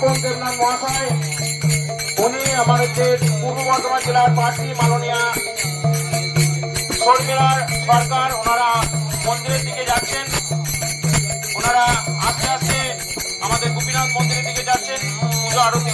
স্বপন দেবনাথ মহাশয়। উনি আমাদের পূর্ব বর্ধমান জেলার প্রার্থী মাননীয়া শর্মিলার সরকার, ওনারা মন্দিরের দিকে যাচ্ছেন। ওনারা আস্তে আস্তে আমাদের গোপীনাথ মন্দিরের দিকে যাচ্ছেন। পুজো আরতি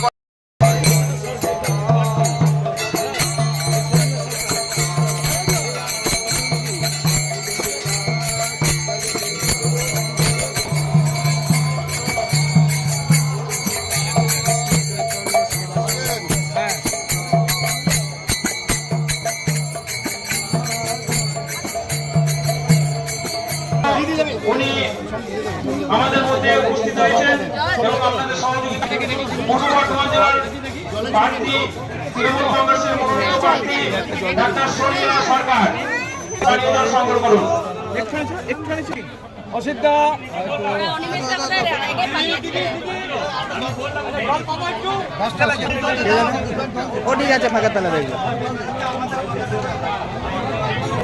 উনি আমাদের মধ্যে উপস্থিত হয়েছেন এবং আপনাদের সহযোগিতা পূর্ব বর্ধমান জেলার প্রার্থী তৃণমূল কংগ্রেসের মনোনীত প্রার্থী ডাক্তার শর্মিলা সরকার সংগ্রহ করুন। অসিদ্ধা ও ঠিক আছে ফাঁকা তালা দেখবে